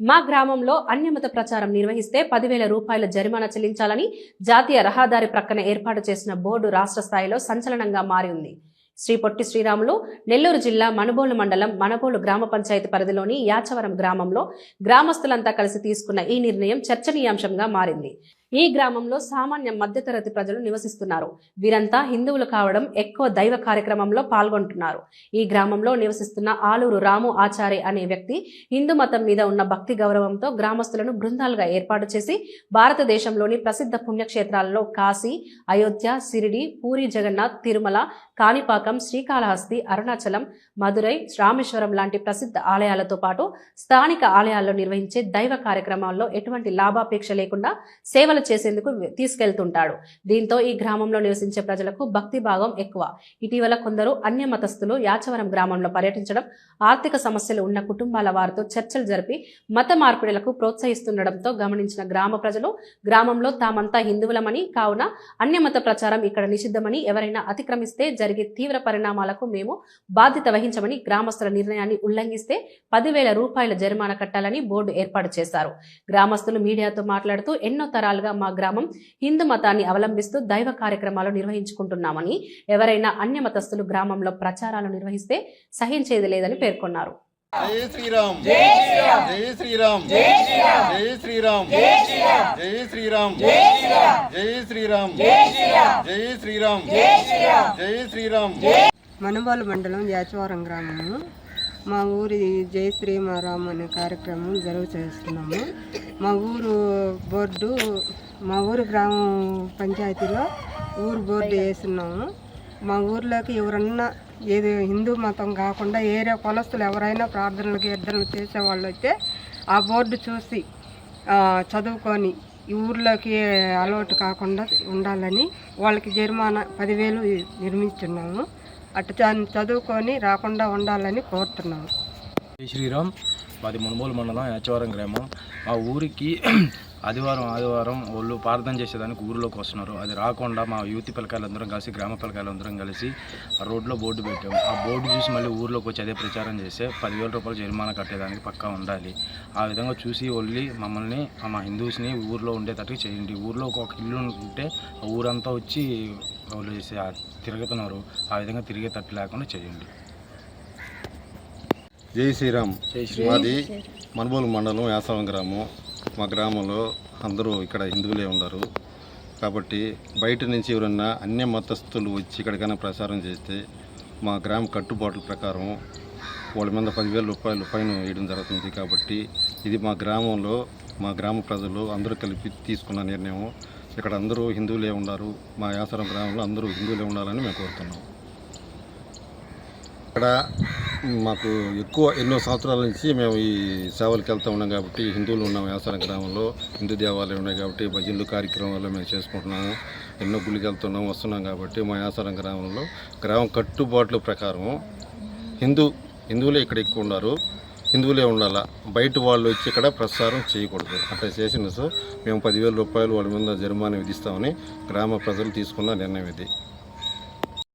మా గ్రామంలో అన్యమత ప్రచారం నిర్వహిస్తే పదివేల రూపాయల జరిమానా చెల్లించాలని జాతీయ రహదారి ప్రక్కన ఏర్పాటు చేసిన బోర్డు రాష్ట్ర స్థాయిలో సంచలనంగా మారి ఉంది శ్రీ పొట్టి శ్రీరాములు నెల్లూరు జిల్లా మనుబోలు మండలం మనబోలు గ్రామ పంచాయతీ పరిధిలోని యాచవరం గ్రామంలో గ్రామస్తులంతా కలిసి తీసుకున్న ఈ నిర్ణయం చర్చనీయాంశంగా మారింది. ఈ గ్రామంలో సామాన్య మధ్యతరగతి ప్రజలు నివసిస్తున్నారు. వీరంతా హిందువులు కావడం ఎక్కువ దైవ కార్యక్రమంలో పాల్గొంటున్నారు. ఈ గ్రామంలో నివసిస్తున్న ఆలూరు రాము ఆచారి అనే వ్యక్తి హిందూ మతం మీద ఉన్న భక్తి గౌరవంతో గ్రామస్తులను బృందాలుగా ఏర్పాటు చేసి భారతదేశంలోని ప్రసిద్ధ పుణ్యక్షేత్రాలలో కాశీ అయోధ్య సిరిడి పూరి జగన్నాథ్ తిరుమల కాణిపాకం శ్రీకాళహస్తి అరుణాచలం మధురై రామేశ్వరం లాంటి ప్రసిద్ధ ఆలయాలతో పాటు స్థానిక ఆలయాల్లో నిర్వహించే దైవ కార్యక్రమాల్లో ఎటువంటి లాభాపేక్ష లేకుండా సేవలు చేసేందుకు తీసుకెళ్తుంటాడు. దీంతో ఈ గ్రామంలో నివసించే ప్రజలకు భక్తి భాగం ఎక్కువ. ఇటీవల కొందరు అన్య మతస్థులు యాచవరం గ్రామంలో పర్యటించడం ఆర్థిక సమస్యలు ఉన్న కుటుంబాల వారితో చర్చలు జరిపి మత మార్పిడులకు ప్రోత్సహిస్తుండటంతో గమనించిన గ్రామ ప్రజలు గ్రామంలో తామంతా హిందువులమని కావున అన్యమత ప్రచారం ఇక్కడ నిషిద్ధమని ఎవరైనా అతిక్రమిస్తే జరిగే తీవ్ర పరిణామాలకు మేము బాధ్యత వహించమని గ్రామస్తుల నిర్ణయాన్ని ఉల్లంఘిస్తే పదివేల రూపాయల జరిమానా కట్టాలని బోర్డు ఏర్పాటు చేశారు. గ్రామస్తులు మీడియాతో మాట్లాడుతూ ఎన్నో తరాలుగా భాగంగా మా గ్రామం హిందూ మతాన్ని అవలంబిస్తూ దైవ కార్యక్రమాలు నిర్వహించుకుంటున్నామని ఎవరైనా అన్య మతస్థులు గ్రామంలో ప్రచారాలు నిర్వహిస్తే సహించేది లేదని పేర్కొన్నారు శ్రీరామ్ శ్రీరామ్ శ్రీరామ్ శ్రీరామ్ శ్రీరామ్ శ్రీరామ్ శ్రీరామ్ మనుబాలు మండలం యాచవరం గ్రామము మా ఊరి జై శ్రీమారాం అనే కార్యక్రమం జరుగు చేస్తున్నాము మా ఊరు బోర్డు మా ఊరు గ్రామ పంచాయతీలో ఊరు బోర్డు వేస్తున్నాము. మా ఊర్లోకి ఎవరన్నా ఏది హిందూ మతం కాకుండా ఏరే కులస్తులు ఎవరైనా ప్రార్థనలు కీర్తనలు చేసేవాళ్ళు అయితే ఆ బోర్డు చూసి చదువుకొని ఈ ఊర్లోకి అలవాటు కాకుండా ఉండాలని వాళ్ళకి జరిమానా పదివేలు నిర్మించున్నాము. అటు చదువుకొని రాకుండా ఉండాలని కోరుతున్నాము జై శ్రీరామ్ మాది మునుమూలు మండలం యాచవరం గ్రామం. మా ఊరికి ఆదివారం ఆదివారం వాళ్ళు ప్రార్థన చేసేదానికి ఊరిలోకి వస్తున్నారు. అది రాకుండా మా యూత్ పిల్లకాయలందరం కలిసి గ్రామ పిల్లకాయలందరం కలిసి ఆ రోడ్లో బోర్డు పెట్టాము. ఆ బోర్డు చూసి మళ్ళీ ఊర్లోకి వచ్చి అదే ప్రచారం చేస్తే పదివేల రూపాయలు జరిమానా కట్టేదానికి పక్కా ఉండాలి. ఆ విధంగా చూసి వెళ్ళి మమ్మల్ని మా హిందూస్ని ఊర్లో ఉండేటట్టు చేయండి. ఊర్లో ఒక ఇల్లు ఉంటే ఆ ఊరంతా వచ్చి వాళ్ళు చేసే- తిరుగుతున్నారు ఆ విధంగా తిరిగేటట్టు లేకుండా చేయండి. జై శ్రీరామ్. జై మాది మనుబోలు మండలం యాసవం గ్రామం. మా గ్రామంలో అందరూ ఇక్కడ హిందువులే ఉన్నారు. కాబట్టి బయట నుంచి ఎవరన్నా అన్య మతస్థులు వచ్చి ఇక్కడికైనా ప్రచారం చేస్తే మా గ్రామ కట్టుబాట్ల ప్రకారం వాళ్ళ మీద పదివేల రూపాయలు ఫైన్ వేయడం జరుగుతుంది. కాబట్టి ఇది మా గ్రామంలో మా గ్రామ ప్రజలు అందరూ కలిపి తీసుకున్న నిర్ణయం. ఇక్కడ అందరూ హిందువులే ఉన్నారు మా యాసరం గ్రామంలో అందరూ హిందువులే ఉండాలని మేము కోరుతున్నాం. ఇక్కడ మాకు ఎక్కువ ఎన్నో సంవత్సరాల నుంచి మేము ఈ సేవలకు వెళ్తూ ఉన్నాం కాబట్టి హిందువులు ఉన్నాం వ్యవసాయ గ్రామంలో. హిందూ దేవాలయం ఉన్నాయి కాబట్టి భజనలు కార్యక్రమాలు మేము చేసుకుంటున్నాము. ఎన్నో గుళ్ళకి వెళ్తున్నాం వస్తున్నాం కాబట్టి మా యాసారం గ్రామంలో గ్రామం కట్టుబాట్ల ప్రకారం హిందూ హిందువులే ఇక్కడ ఎక్కువ ఉన్నారు హిందువులే ఉండాలా? బయట వాళ్ళు వచ్చి ఇక్కడ ప్రసారం చేయకూడదు. అట్లా చేసిన సో మేము పదివేల రూపాయలు వాళ్ళ మీద జరిమానా విధిస్తామని గ్రామ ప్రజలు తీసుకున్న నిర్ణయం ఇది.